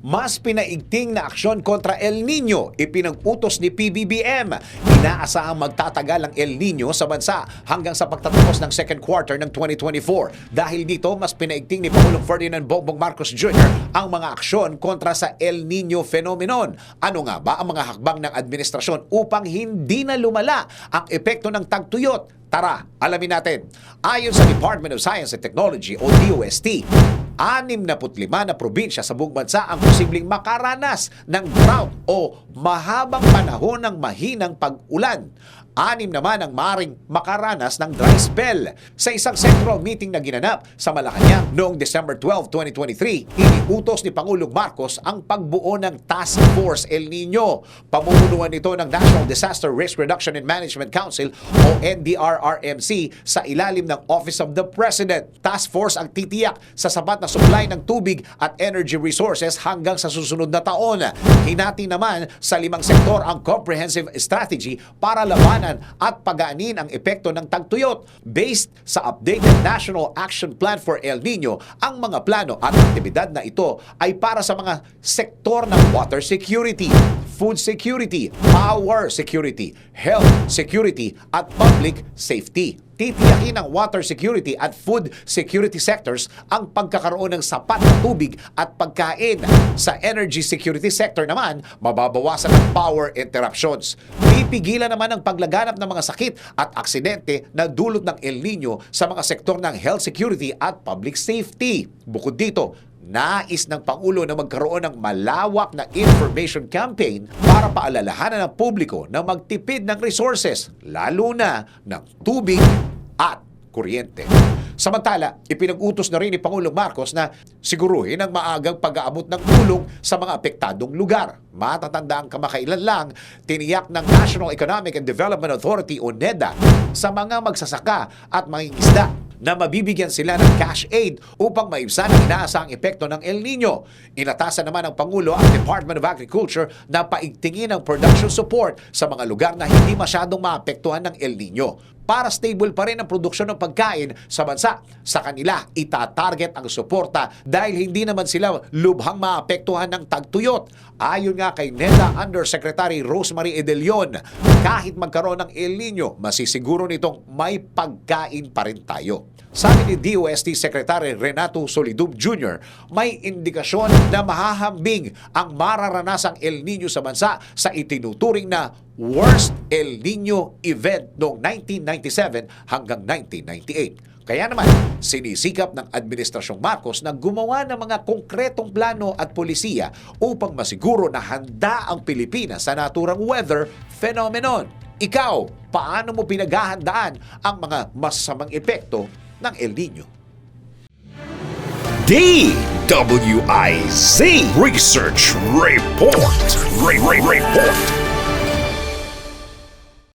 mas pinaigting na aksyon kontra El Nino ipinag-utos ni PBBM. Inaasahang magtatagal ang El Nino sa bansa hanggang sa pagtatapos ng second quarter ng 2024. Dahil dito, mas pinaigting ni Pangulong Ferdinand Bongbong Marcos Jr. ang mga aksyon kontra sa El Nino phenomenon. Ano nga ba ang mga hakbang ng administrasyon upang hindi na lumala ang epekto ng tagtuyot Tara, alamin natin. Ayon sa Department of Science and Technology o DOST, 65 na probinsya sa buong bansa ang posibleng makaranas ng drought o mahabang panahon ng mahinang pag-ulan. Anim naman ang maring makaranas ng dry spell. Sa isang central meeting na ginanap sa Malacanang noong December 12, 2023, iniutos ni Pangulong Marcos ang pagbuo ng Task Force El Nino. Pamumunuan nito ng National Disaster Risk Reduction and Management Council o NDRRMC sa ilalim ng Office of the President. Task Force ang titiyak sa sapat na supply ng tubig at energy resources hanggang sa susunod na taon. Hinati naman sa limang sektor ang comprehensive strategy para labanan at pagaanin ang epekto ng tagtuyot. Based sa updated National Action Plan for El Nino, ang mga plano at aktibidad na ito ay para sa mga sektor ng water security, food security, power security, health security at public safety titiyakin ng water security at food security sectors ang pagkakaroon ng sapat na tubig at pagkain. Sa energy security sector naman, mababawasan ang power interruptions. Pipigilan naman ang paglaganap ng mga sakit at aksidente na dulot ng El Nino sa mga sektor ng health security at public safety. Bukod dito, Nais ng Pangulo na magkaroon ng malawak na information campaign para paalalahanan ng publiko na magtipid ng resources, lalo na ng tubig at kuryente. Samantala, ipinag-utos na rin ni Pangulong Marcos na siguruhin ang maagang pag-aabot ng tulong sa mga apektadong lugar. Matatanda ang kamakailan lang, tiniyak ng National Economic and Development Authority o NEDA sa mga magsasaka at mangingisda na mabibigyan sila ng cash aid upang maibsan ang inaasahang epekto ng El Nino. Inatasan naman ng Pangulo ang Department of Agriculture na paigtingin ang production support sa mga lugar na hindi masyadong maapektuhan ng El Nino. Para stable pa rin ang produksyon ng pagkain sa bansa, sa kanila itatarget ang suporta dahil hindi naman sila lubhang maapektuhan ng tagtuyot. Ayon nga kay NEDA Undersecretary Rosemary Edelion, kahit magkaroon ng El Nino, masisiguro nitong may pagkain pa rin tayo. Sabi ni DOST Secretary Renato Solidum Jr., may indikasyon na mahahambing ang mararanasang El Nino sa bansa sa itinuturing na worst El Nino event noong 1997 hanggang 1998. Kaya naman, sinisikap ng Administrasyong Marcos na gumawa ng mga konkretong plano at polisiya upang masiguro na handa ang Pilipinas sa naturang weather phenomenon. Ikaw, paano mo pinaghahandaan ang mga masasamang epekto ng El Nino? DWIZ Research Report. Re- Re- Report.